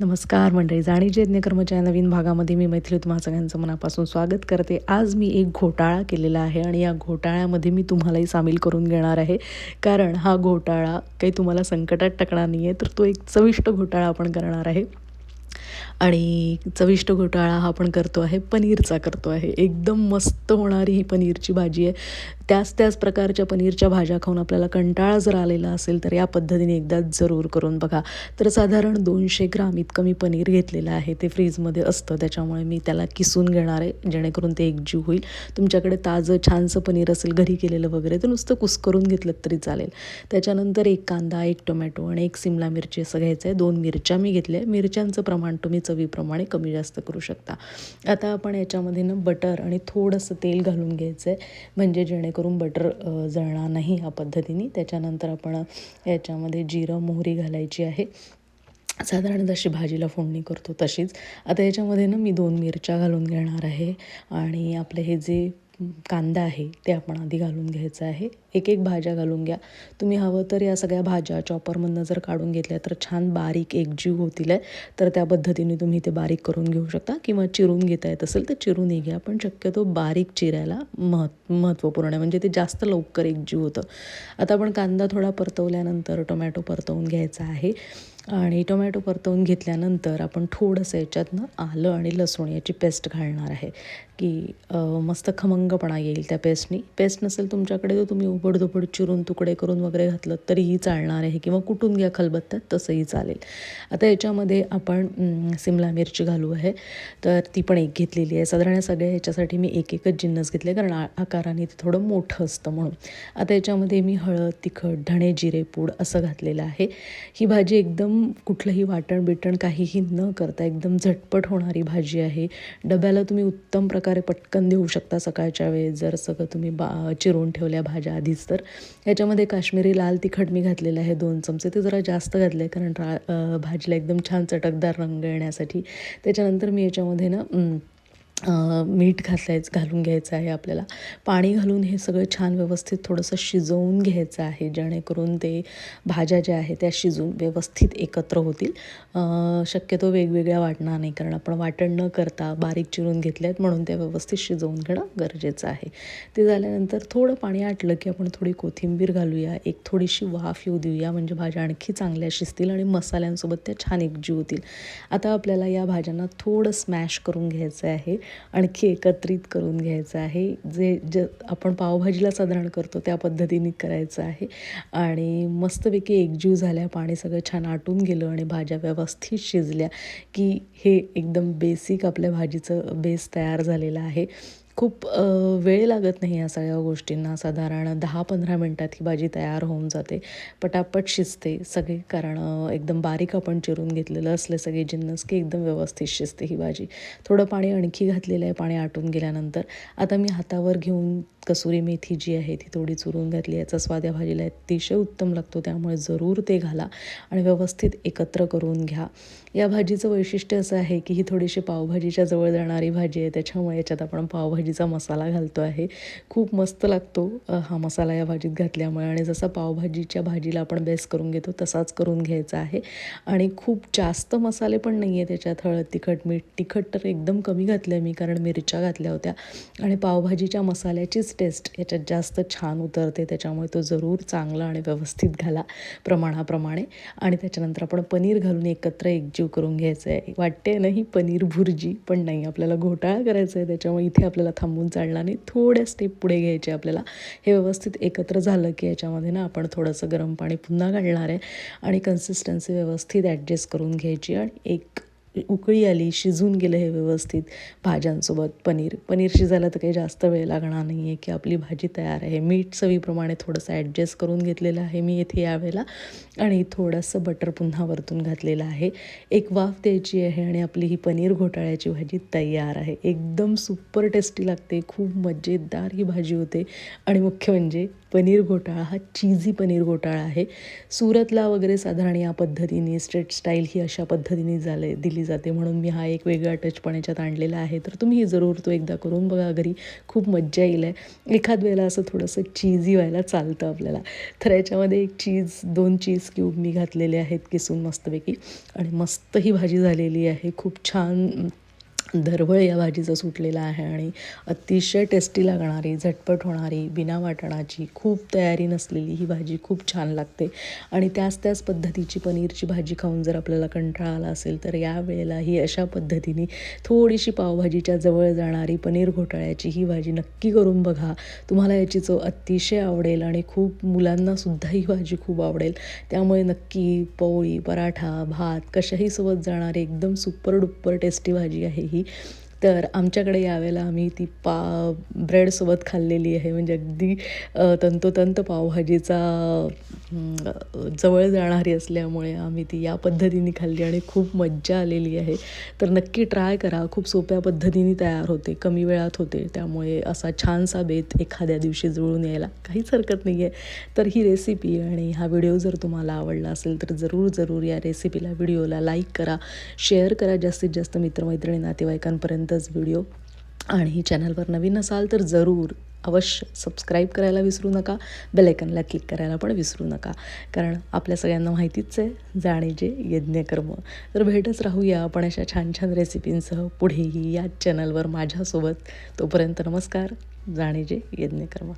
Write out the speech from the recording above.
नमस्कार मंडळी जाणीचे यज्ञकर्मच्या नवीन भागामध्ये मी मैथिली तुम्हा सगळ्यांचं मनापासून स्वागत करते. आज मी एक घोटाळा केलेला आहे आणि या घोटाळ्यामध्ये मी तुम्हालाही सामील करून घेणार आहे. कारण हा घोटाळा काही तुम्हाला संकटात टाकणार नाही आहे तर तो एक चविष्ट घोटाळा आपण करणार आहे. आणि चविष्ट घोटाळा हा आपण करतो आहे पनीरचा करतो आहे. एकदम मस्त होणारी ही पनीरची भाजी आहे. त्याच त्याच प्रकारच्या पनीरच्या भाज्या खाऊन आपल्याला कंटाळा जर आलेला असेल तर या पद्धतीने एकदा जरूर करून बघा. तर साधारण दोनशे ग्राम इतकं मी पनीर घेतलेलं आहे. ते फ्रीजमध्ये असतं त्याच्यामुळे मी त्याला किसून घेणार आहे जेणेकरून ते एकजीव होईल. तुमच्याकडे ताजं छानसं पनीर असेल घरी केलेलं वगैरे तर नुसतं कुस्करून घेतलं तरी चालेल. त्याच्यानंतर एक कांदा एक टोमॅटो आणि एक सिमला मिरची असं घ्यायचं आहे दोन मिरच्या मी घेतल्या. मिरच्यांचं प्रमाण तुम्ही चवीप्रमाणे कमी जास्त करू शकता. आता आपण याच्यामध्ये ना बटर आणि थोडंसं तेल घालून घ्यायचं आहे म्हणजे जेणेकरून बटर जळणार नाही ह्या पद्धतीने. त्याच्यानंतर आपण याच्यामध्ये जिरं मोहरी घालायची आहे. साधारण जशी भाजीला फोडणी करतो तशीच. आता याच्यामध्ये ना मी दोन मिरच्या घालून घेणार आहे. आणि आपले हे जे कांदा आहे ते आपण आधी घालून घ्यायचं आहे. एक एक भाज्या घालून घ्या. तुम्ही हवं तर या सगळ्या भाज्या चॉपरमधनं जर काढून घेतल्या तर छान बारीक एकजीव होतील आहे. तर त्या पद्धतीने तुम्ही ते बारीक करून घेऊ शकता किंवा चिरून घेता येत असेल तर चिरूनही घ्या. पण शक्यतो बारीक चिरायला महत् महत्त्वपूर्ण आहे. म्हणजे ते जास्त लवकर एकजीव होतं. आता आपण कांदा थोडा परतवल्यानंतर टोमॅटो परतवून घ्यायचा आहे. आणि टोमॅटो परतवून घेतल्यानंतर आपण थोडंसं याच्यातनं आलं आणि लसूण याची पेस्ट घालणार आहे. की मस्त खमंगपणा येईल त्या पेस्टनी. पेस्ट नसेल तुमच्याकडे तर तुम्ही उबडधोबड चिरून तुकडे करून वगैरे घातलं तरीही चालणार आहे किंवा कुटून घ्या खलबत्त्यात तसंही चालेल. आता याच्यामध्ये आपण सिमला मिरची घालू आहे. तर ती पण एक घेतलेली आहे. साधारण सगळ्या ह्याच्यासाठी मी एक एकच जिन्नस घेतले कारण आकाराने ते थोडं मोठं असतं म्हणून. आता याच्यामध्ये मी हळद तिखट धणे जिरे पूड असं घातलेलं आहे. ही भाजी एकदम कुठलंही वाटण बिटण काहीही न करता एकदम झटपट होणारी भाजी आहे. डब्याला तुम्ही उत्तम प्रकारे पटकन देऊ शकता सकाळच्या वेळेस जर सगळं तुम्ही बा चिरून ठेवल्या भाज्या आधीच तर. याच्यामध्ये काश्मीरी लाल तिखट मी घातलेलं आहे दोन चमचे. ते जरा जास्त घातले आहे कारण रा भाजीला एकदम छान चटकदार रंग येण्यासाठी. त्याच्यानंतर मी याच्यामध्ये ना मीठ घासायचं घालून घ्यायचं आहे आपल्याला. पाणी घालून हे सगळं छान व्यवस्थित थोडंसं शिजवून घ्यायचं आहे जेणेकरून ते भाज्या ज्या आहेत त्या शिजून व्यवस्थित एकत्र होतील. शक्यतो वेगवेगळ्या वाटणार नाही कारण आपण वाटण न करता बारीक चिरून घेतल्या आहेत म्हणून त्या व्यवस्थित शिजवून घेणं गरजेचं आहे. ते झाल्यानंतर थोडं पाणी आटलं की आपण थोडी कोथिंबीर घालूया एक थोडीशी वाफ येऊ देऊया म्हणजे भाज्या आणखी चांगल्या शिजतील आणि मसाल्यांसोबत त्या छान एकजीव होतील. आता आपल्याला या भाज्यांना थोडं स्मॅश करून घ्यायचं आहे. आणखी एकत्रित करून घ्यायचं आहे. जे ज आपण पावभाजीला साधारण करतो त्या पद्धतीने करायचं आहे. आणि मस्तपैकी एकजीव झाल्या पाणी सगळं छान आटून गेलं आणि भाज्या व्यवस्थित शिजल्या की हे एकदम बेसिक आपल्या भाजीचं बेस तयार झालेलं आहे. खूप वेळ लागत नाही या सगळ्या गोष्टींना. साधारण दहा पंधरा मिनटात ही भाजी तयार होऊन जाते. पटापट शिजते सगळे. कारण एकदम बारीक आपण चिरून घेतलेलं असले सगळे जिन्नस की एकदम व्यवस्थित शिजते ही भाजी. थोडं पाणी आणखी घातलेलं आहे पाणी आटून गेल्यानंतर. आता मी हातावर घेऊन कसुरी मेथी जी आहे ती थोडी चुरून घातली. याचा स्वाद या भाजीला अतिशय उत्तम लागतो. त्यामुळे जरूर ते घाला आणि व्यवस्थित एकत्र करून घ्या. या भाजीचं वैशिष्ट्य असं आहे की ही थोडीशी पावभाजीच्या जवळ जाणारी भाजी आहे. त्याच्यामुळे याच्यात आपण पावभाजी पावभाजीचा मसाला घालतो आहे. खूप मस्त लागतो हा मसाला या भाजीत घातल्यामुळे. आणि जसा पावभाजीच्या भाजीला आपण बेस करून घेतो तसाच करून घ्यायचा आहे. आणि खूप जास्त मसाले पण नाही आहे त्याच्यात. हळद तिखट मीठ तिखट तर एकदम कमी घातलं मी कारण मिरच्या घातल्या होत्या. आणि पावभाजीच्या मसाल्याचीच टेस्ट याच्यात जास्त छान उतरते. त्याच्यामुळे तो जरूर चांगला आणि व्यवस्थित घाला प्रमाणाप्रमाणे. आणि त्याच्यानंतर आपण पनीर घालून एकत्र एकजीव करून घ्यायचं आहे वाटते ना ही पनीर भुर्जी पण नाही. आपल्याला घोटाळा करायचा आहे त्याच्यामुळे इथे आपल्याला थांबून चालणार नाही थोड्या स्टेप पुढे घ्यायचे आपल्याला. हे व्यवस्थित एकत्र झालं की याच्यामध्ये ना आपण थोडंसं गरम पाणी पुन्हा घालणार आहे आणि कन्सिस्टन्सी व्यवस्थित ॲडजस्ट करून घ्यायची आणि एक उकळी आली शिजून गेलं हे व्यवस्थित भाज्यांसोबत. पनीर. पनीर शिजायला तर काही जास्त वेळ लागणार नाही आहे की आपली भाजी तयार आहे. मीठ चवीप्रमाणे थोडंसं ॲडजस्ट करून घेतलेलं आहे मी इथे यावेळेला. आणि थोडंसं बटर पुन्हा वरतून घातलेलं आहे. एक वाफ द्यायची आहे आणि आपली ही पनीर घोटाळ्याची भाजी तयार आहे. एकदम सुपर टेस्टी लागते. खूप मजेदार ही भाजी होते. आणि मुख्य म्हणजे पनीर घोटाळा हा चीझी पनीर घोटाळा आहे. सुरतला वगैरे साधारण या पद्धतीने स्ट्रेट स्टाईल ही अशा पद्धतीने झाले दिली जाते. म्हणून मी हा एक वेगळा टच पण याच्यात आणलेला आहे. तर तुम्ही जरूर तो एकदा करून बघा घरी खूप मज्जा येईल आहे. एखाद वेळेला असं थोडंसं चीझी व्हायला चालतं आपल्याला. तर याच्यामध्ये एक चीज दोन चीज क्यूब मी घातलेले आहेत किसून मस्तपैकी. आणि मस्त ही भाजी झालेली आहे. खूप छान दरवळ या भाजीचा सुटलेला आहे आणि अतिशय टेस्टी लागणारी झटपट होणारी बिना वाटणाची खूप तयारी नसलेली ही भाजी खूप छान लागते. आणि त्याच त्याच पद्धतीची पनीरची भाजी खाऊन जर आपल्याला कंटाळा आला असेल तर या वेळेला ही अशा पद्धतीने थोडीशी पावभाजीच्या जवळ जाणारी पनीर घोटाळ्याची ही भाजी नक्की करून बघा. तुम्हाला याची चव अतिशय आवडेल आणि खूप मुलांनासुद्धा ही भाजी खूप आवडेल. त्यामुळे नक्की पोळी पराठा भात कशाही सोबत जाणारी एकदम सुपर डुप्पर टेस्टी भाजी आहे ही. तर आमच्याकडे यावेळेला आम्ही ती पा ब्रेडसोबत खाल्लेली आहे. म्हणजे अगदी तंतोतंत पावभाजीचा जवळ जाणारी असल्यामुळे आम्ही ती या पद्धतीने खाल्ली आणि खूप मज्जा आलेली आहे. तर नक्की ट्राय करा. खूप सोप्या पद्धतीने तयार होते. कमी वेळात होते. त्यामुळे असा छानसा बेत एखाद्या दिवशी जुळून यायला काहीच हरकत नाही आहे तर ही रेसिपी आणि हा व्हिडिओ जर तुम्हाला आवडला असेल तर जरूर जरूर या रेसिपीला व्हिडिओला लाईक करा. शेअर करा जास्तीत जास्त मित्रमैत्रिणी नातेवाईकांपर्यंतच व्हिडिओ आणि चॅनलवर नवीन असाल तर जरूर अवश्य सबस्क्राईब करायला विसरू नका. बेलायकनला क्लिक करायला पण विसरू नका. कारण आपल्या सगळ्यांना माहितीच आहे जाणे जे यज्ञकर्म तर भेटच राहूया आपण अशा छान छान रेसिपींसह पुढेही याच चॅनलवर माझ्यासोबत. तोपर्यंत नमस्कार जाणे जे यज्ञकर्म